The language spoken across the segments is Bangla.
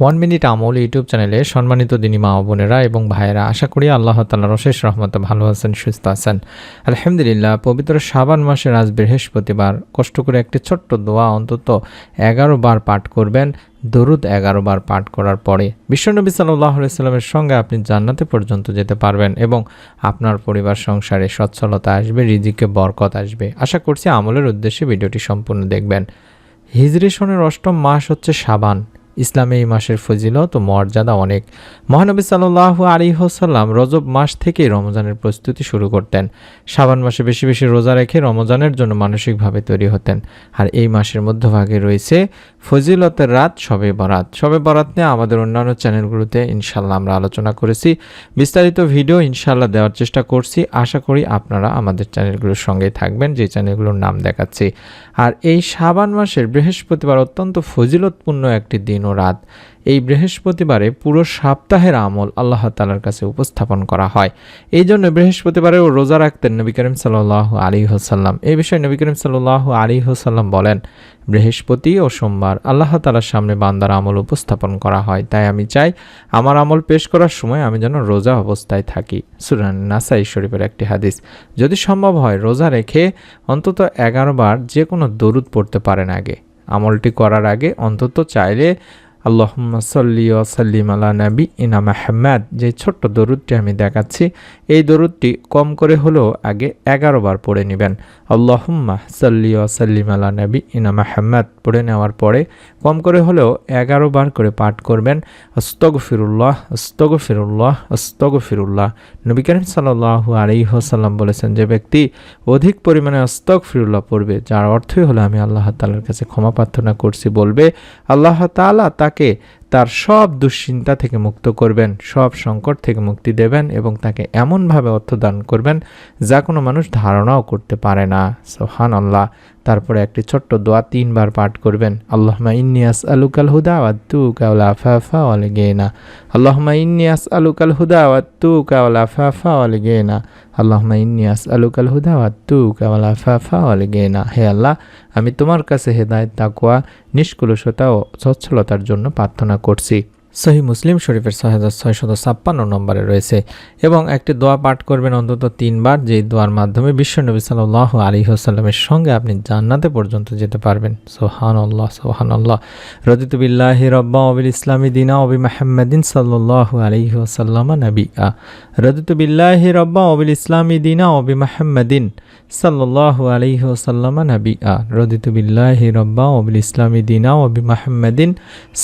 ওয়ান মিনিট আমল ইউটিউব চ্যানেলে সম্মানিত দিনী মা বোনেরা এবং ভাইয়েরা, আশা করি আল্লাহ তাল্লাহ রশেষ রহমতে ভালো আছেন, সুস্থ আছেন। আলহামদুলিল্লাহ, পবিত্র শাবান মাসের আজ বৃহস্পতিবার। কষ্ট করে একটি ছোট্ট দোয়া অন্তত এগারো বার পাঠ করবেন। দরুদ এগারো বার পাঠ করার পরে বিশ্বনবী সাল্লাহ সাল্লামের সঙ্গে আপনি জান্নাতে পর্যন্ত যেতে পারবেন এবং আপনার পরিবার, সংসারে সচ্ছলতা আসবে, রিজিকে বরকত আসবে। আশা করছি আমলের উদ্দেশ্যে ভিডিওটি সম্পূর্ণ দেখবেন। হিজরি সনের অষ্টম মাস হচ্ছে সাবান ইসলামে এই মাসের ফজিলত ও মর্যাদা অনেক। মহানবী সাল্লাহ আলী হোসাল্লাম রজব মাস থেকেই রমজানের প্রস্তুতি শুরু করতেন। সাবান মাসে বেশি বেশি রোজা রেখে রমজানের জন্য মানসিকভাবে তৈরি হতেন। আর এই মাসের মধ্যভাগে রয়েছে ফজিলতের রাত সবে বরাত। সবে বরাত নিয়ে আমাদের অন্যান্য চ্যানেলগুলোতে ইনশাল্লাহ আমরা আলোচনা করেছি। বিস্তারিত ভিডিও ইনশাল্লাহ দেওয়ার চেষ্টা করছি। আশা করি আপনারা আমাদের চ্যানেলগুলোর সঙ্গেই থাকবেন, যে চ্যানেলগুলোর নাম দেখাচ্ছি। আর এই সাবান মাসের বৃহস্পতিবার অত্যন্ত ফজিলতপূর্ণ একটি দিন ও রাত। এই বৃহস্পতিবারে পুরো সপ্তাহের আমল আল্লাহ তালার কাছে উপস্থাপন করা হয়। এই জন্য বৃহস্পতিবারেও রোজা রাখতেন নবী করিম সাল্লাহ আলী হোসাল্লাম এই বিষয়ে নবী করিম সাল্লাহ আলী হোসাল্লাম বলেন, বৃহস্পতি ও সোমবার আল্লাহ তালার সামনে বান্দার আমল উপস্থাপন করা হয়। তাই আমি চাই আমার আমল পেশ করার সময় আমি যেন রোজা অবস্থায় থাকি। সুরান নাসাই শরীফের একটি হাদিস। যদি সম্ভব হয় রোজা রেখে অন্তত এগারো বার যে কোনো দরুদ পড়তে পারেন আগে। আমলটি করার আগে অন্তত চাইলে আল্লাহম্মা সাল্লি ওয়াসাল্লিম আলা নবী ইনা মাহমাদ যে ছোট্ট দরুদটি আমি দেখাচ্ছি, এই দরুদটি কম করে হলেও আগে এগারো বার পড়ে নেবেন। আল্লাহম্মা সাল্লি ওয়াসাল্লিম আলা নবী ইনা মাহমাদ পড়ে নেওয়ার পরে কম করে হলেও এগারো বার করে পাঠ করবেন। আস্তগ ফিরুল্লাহ আস্তগ ফিরুল্লাহ আস্তগ ফিরুল্লাহ নবী করিম সাল্লাহ আলী হোসাল্লাম বলেছেন, যে ব্যক্তি অধিক পরিমাণে আস্তক ফিরুল্লাহ পড়বে, যার অর্থই হলো আমি আল্লাহ তালার কাছে ক্ষমা প্রার্থনা করছি, বলবে। আল্লাহ তালা তাকে থাকে তার সব দুশ্চিন্তা থেকে মুক্ত করবেন, সব সংকট থেকে মুক্তি দেবেন এবং তাকে এমনভাবে অর্থ দান করবেন যা কোনো মানুষ ধারণাও করতে পারে না। সোহান আল্লাহ তারপরে একটি ছোট্ট দোয়া তিনবার পাঠ করবেন। আল্লাহমা ইন্নিয়াস আলুকাল হুদা ওয়াত্তু কাউলা ফাফা ওয়ালে গেনা। আল্লাহমা ইন্নিয়াস আলুকাল হুদা ওয়াত্তু কাউলা ফাফা ওয়ালে গেনা। আল্লাহমা ইন্নিয়াস আলুকাল হুদা ওয়াত্তু কাউলা ফাফা ওয়ালে গেনা। হে আল্লাহ, আমি তোমার কাছে হেদায়ত তাকুয়া নিষ্কুলসতা ও সচ্ছলতার জন্য প্রার্থনা করছি। সহি মুসলিম শরীফের ছয় হাজার ছয়শত ছাপ্পান্ন নম্বরে রয়েছে এবং একটি দোয়া পাঠ করবেন অন্তত তিনবার, যেই দোয়ার মাধ্যমে বিশ্বনবী সাল্লাহ আলী হাসাল্লামের সঙ্গে আপনি জান্নাতে পর্যন্ত যেতে পারবেন। সোহান আল্লাহ সোহান আল্লাহ রদিতুবিল্লাহ রব্বা অবিল ইসলামী দিনা অবি মাহমদিন সাল্লাহ আলী হাসাল্লামা নবী আ রদিতুবিল্লাহ রব্বা অবিল ইসলামী দিনা অবি মাহমদিন সাল্লাহ আলী হাসাল্লামা নবী আ রদিতুবিল্লাহ রব্বা অবিল ইসলামী দিনা অবি মাহমদিন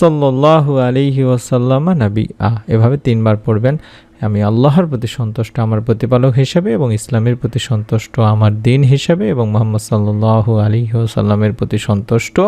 সাল্লাহ আলিহি ওয়াসাল্লামা, নাবি, আহ, এভাবে তিনবার পড়বেন। আমি আল্লাহর প্রতি সন্তুষ্ট, আমার প্রতিপালক হিসেবে এবং ইসলামের প্রতি সন্তুষ্ট, আমার দিন হিসেবে এবং মোহাম্মদ সাল্লু আলী সাল্লামের প্রতি সন্তুষ্ট।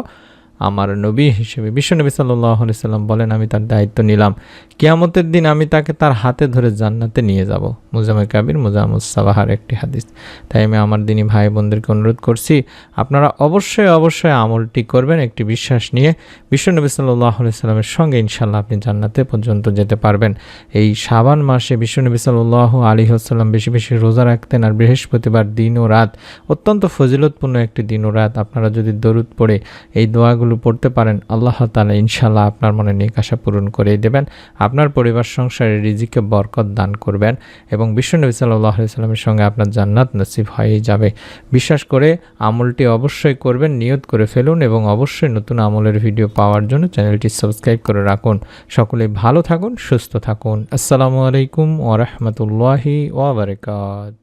আমার নবী হিসেবে বিশ্বনবী সাল্লাহ সাল্লাম বলেন, আমি তার দায়িত্ব নিলাম। কিয়ামতের দিন আমি তাকে তার হাতে ধরে জান্নাতে নিয়ে যাব। মুজামে কাবির মুজামুসাবাহার একটি হাদিস। তাই আমি আমার দিনী ভাই বোনদেরকে অনুরোধ করছি, আপনারা অবশ্যই অবশ্যই আমলটি করবেন, একটি বিশ্বাস নিয়ে বিশ্বনবী সাল্লাহ সাল্লামের সঙ্গে ইনশাল্লাহ আপনি জান্নাতে পর্যন্ত যেতে পারবেন। এই সাবান মাসে বিশ্বনবী সাল্লাহ আলী হাসাল্লাম বেশি বেশি রোজা রাখতেন আর বৃহস্পতিবার দিন ও রাত অত্যন্ত ফজিলতপূর্ণ একটি দিন ও রাত। আপনারা যদি দরুদ পড়ে, এই দোয়াগুলো দোয়াগুলো পড়তে পারেন, আল্লাহ তালা ইনশাল্লাহ আপনার মনে নিকাশা পূরণ করে দেবেন, আপনার পরিবার সংসারে রিজিকে বরকত দান করবেন এবং বিশ্বনবী সাল্লাহ সঙ্গে আপনার জান্নাত নসিব হয়েই যাবে। বিশ্বাস করে আমলটি অবশ্যই করবেন, নিয়ত করে ফেলুন এবং অবশ্যই নতুন আমলের ভিডিও পাওয়ার জন্য চ্যানেলটি সাবস্ক্রাইব করে রাখুন। সকলে ভালো থাকুন, সুস্থ থাকুন। আসসালামু আলাইকুম ওরহমতুল্লাহি ওবরকাত